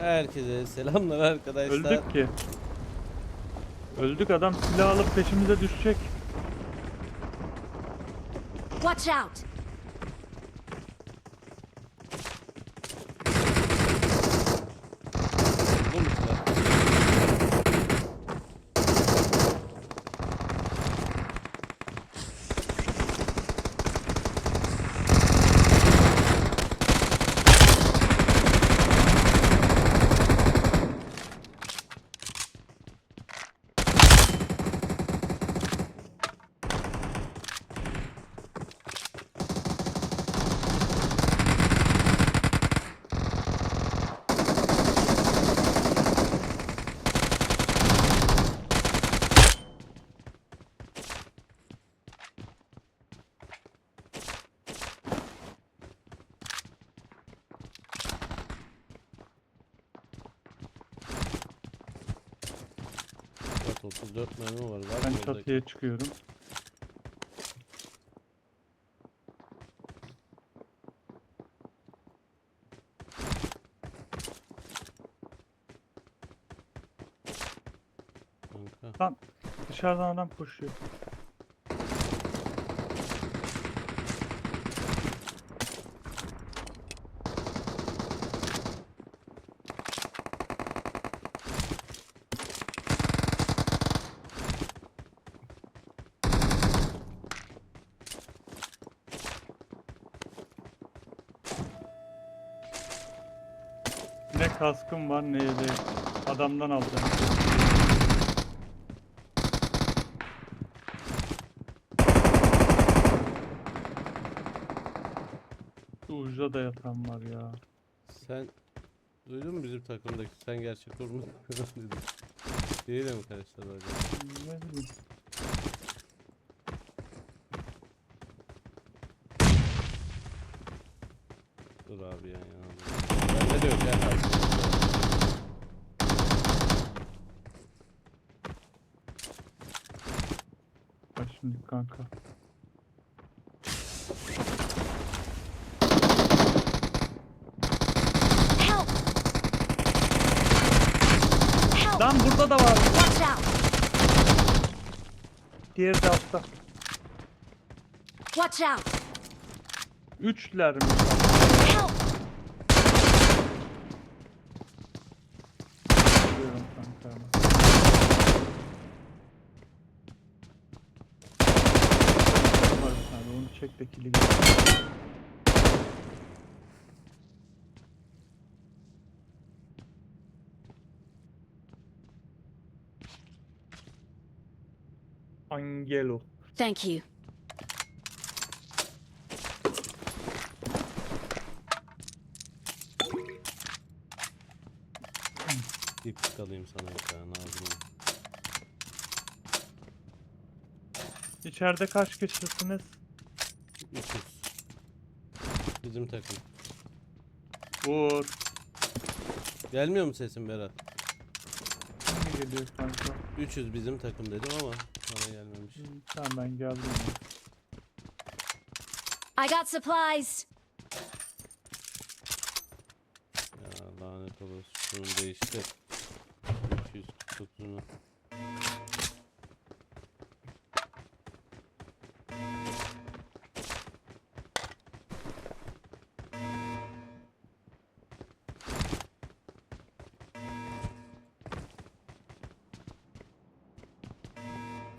Herkese selamlar arkadaşlar. Öldük ki. Öldük adam silah alıp peşimize düşecek. Watch out! Bu mu silah? 34 mermi var. Var Ben mı çatıya çıkıyorum. Kanka. Dışarıdan adam koşuyor. Kaskım var ne yeleğim. Adamdan. Şu ucuda da yatan var ya. Sen duydun mu bizim takımdaki sen gerçek olma dedi. Değil mi arkadaşlar öyle? Ne bileyim. Dur abi ya ya. Bende de yok ya. Bak şimdi kanka. Lan burada da var. Diğeri de altta. Watch out! Üçler mi? Help! Diyorum kanka. Var bir de kili gel. Angelo. Thank you. Dipçik alayım sana bir tane ağzına. İçeride kaç kişisiniz? 300. Bizim takım. Vur. Gelmiyor mu sesin Berat? Geliyor kanka? 300 bizim takım dedim ama bana gelmemiş. Hı, Tamam ben geldim. I got supplies. Ya lanet olası şunu değiştir. 249'unu.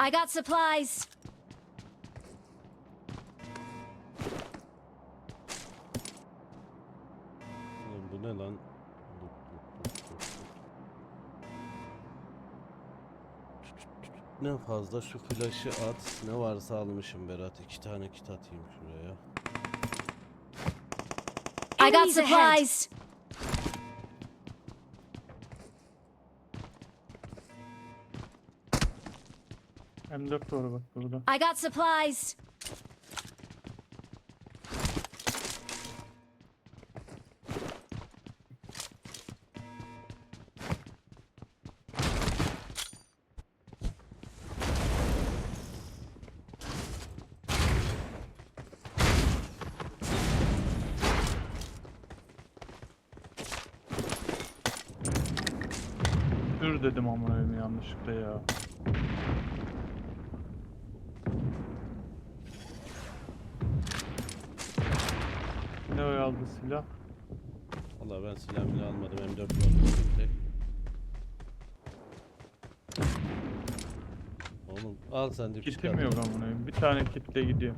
I got supplies. Oğlum bu ne lan? Ne fazla şu flaşı at. Ne varsa almışım Berat. İki tane kit atayım şuraya. I got supplies. M4 doğru bak burada. I got supplies. Dur dedim ama yanlışlıkla ya. Ne o aldı silah? Valla ben silah bile almadım. M4 var. Oğlum al sen de Kitim yok amına. Bir tane kitle gidiyor.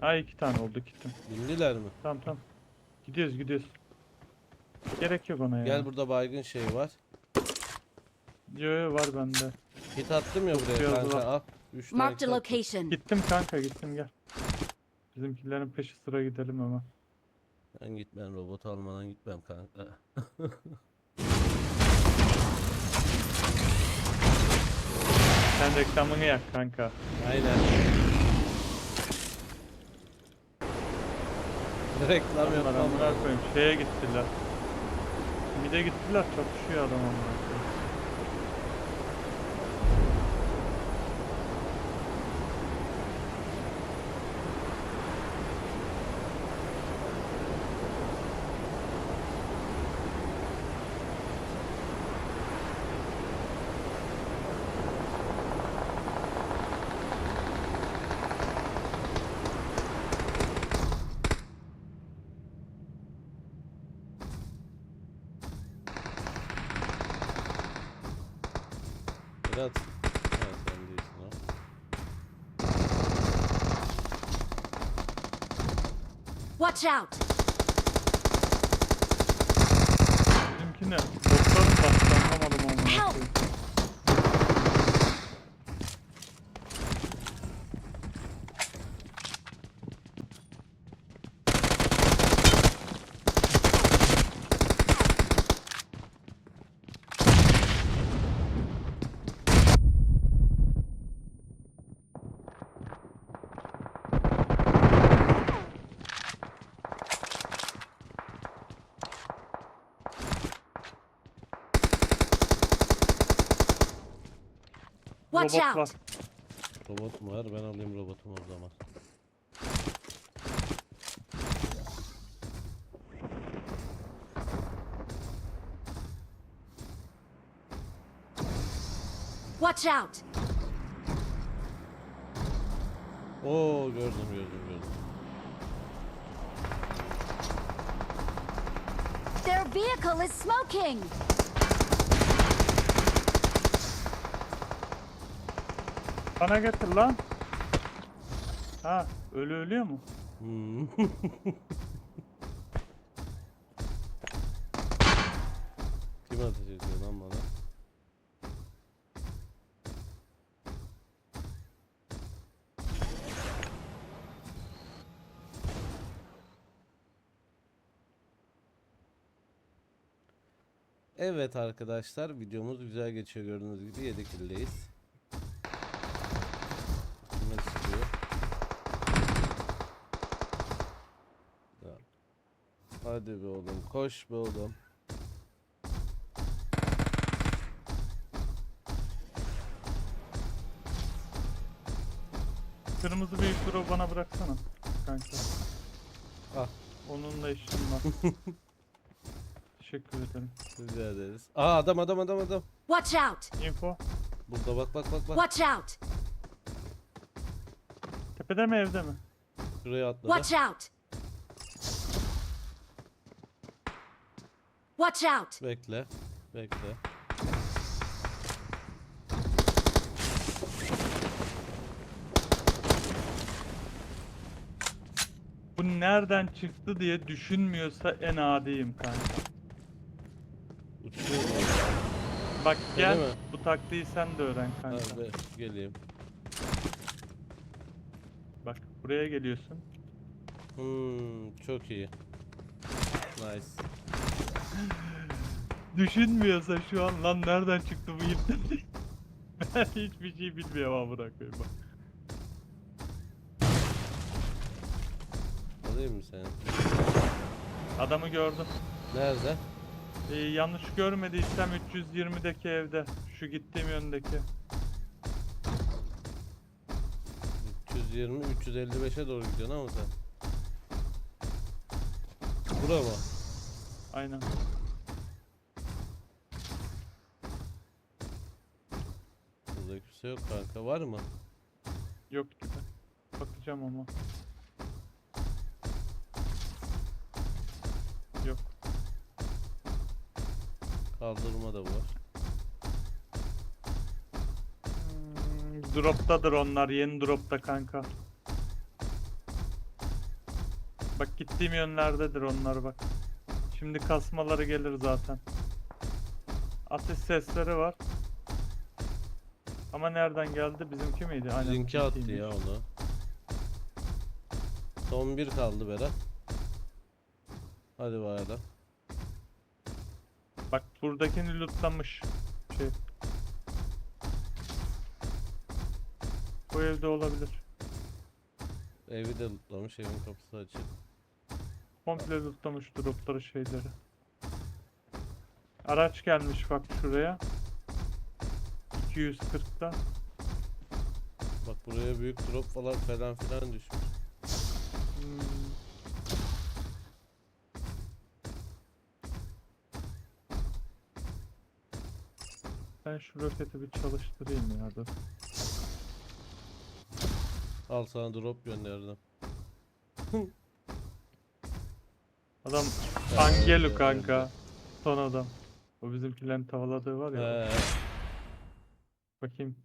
Ha iki tane oldu kitim. Bindiler mi? Tamam tamam. Gidiyoruz gidiyoruz. Gerek yok ona ya. Gel burada baygın şey var. Yo yo var bende. Hit attım ya buraya Biraz kanka al. 3 tane Marked hit a attım. location. Gittim kanka gittim gel. Bizimkilerin peşi sıra gidelim hemen. Ben git ben robot almadan gitmem kanka. Sen reklamını yak kanka. Aynen. Reklam Onlar yapmam. amına koyayım şeye gittiler. Mide gittiler çatışıyor adam amına koyayım. Berat. Ha, sen değilsin o. Watch out! Bizimki ne? Botların bastı anlamadım amına Help! Watch Robot out! var. Robot mu var? Ben alayım robotumu o zaman. Watch out! Oo gördüm gördüm gördüm. Their vehicle is smoking! Bana getir lan. Ha ölü ölüyor mu? Hmm. Kim ateş ediyor lan bana? Evet arkadaşlar videomuz güzel geçiyor gördüğünüz gibi 7 kill'deyiz. Ne çıkıyor? Ya. Hadi be oğlum koş be oğlum. Kırmızı büyük drop bana bıraksana. Kanka. Al. Onunla işim var. Teşekkür ederim. Rica ederiz. Aa adam adam adam adam. Watch out! Info. Burada bak bak bak bak. Watch out! Tepede mi evde mi? Şuraya atladı. Watch out! Watch out! Bekle. Bekle. Bu nereden çıktı diye düşünmüyorsa en adiyim kanka. Uçuyor? Bak Öyle gel mi? bu taktiği sen de öğren kanka. Abi geleyim. Bak buraya geliyorsun. Hmm, çok iyi. Nice. Düşünmüyorsa şu an lan nereden çıktı bu ip diye. ben hiçbir şey bilmiyorum amına koyayım bak. Alayım mı seni? Adamı gördüm. Nerede? Ee, yanlış görmediysem 320'deki evde. Şu gittiğim yöndeki. 320 355'e doğru gidiyorsun ama sen. Bura mı? Aynen. Kimse yok kanka. Var mı? Yok gibi. Bakacağım ama. Yok. Kaldırma da var. Hmm, droptadır onlar. Yeni dropta kanka. Bak gittiğim yönlerdedir onlar bak. Şimdi kasmaları gelir zaten. Atış sesleri var. Ama nereden geldi? Bizimki miydi? Aynen. Linki attı ya onu. Son bir kaldı Berat. Hadi bakalım. Bak buradakini lootlamış. Şey. Bu evde olabilir. Evi de lootlamış. Evin kapısı açık. Komple lootlamış dropları şeyleri. Araç gelmiş bak şuraya. 240'ta. Bak buraya büyük drop falan falan filan düşmüş. Hmm. Ben şu roketi bir çalıştırayım ya dur. Al sana drop gönderdim. Adam ya, kanka. Son adam. O bizimkilerin tavaladığı var ya. He, Bakayım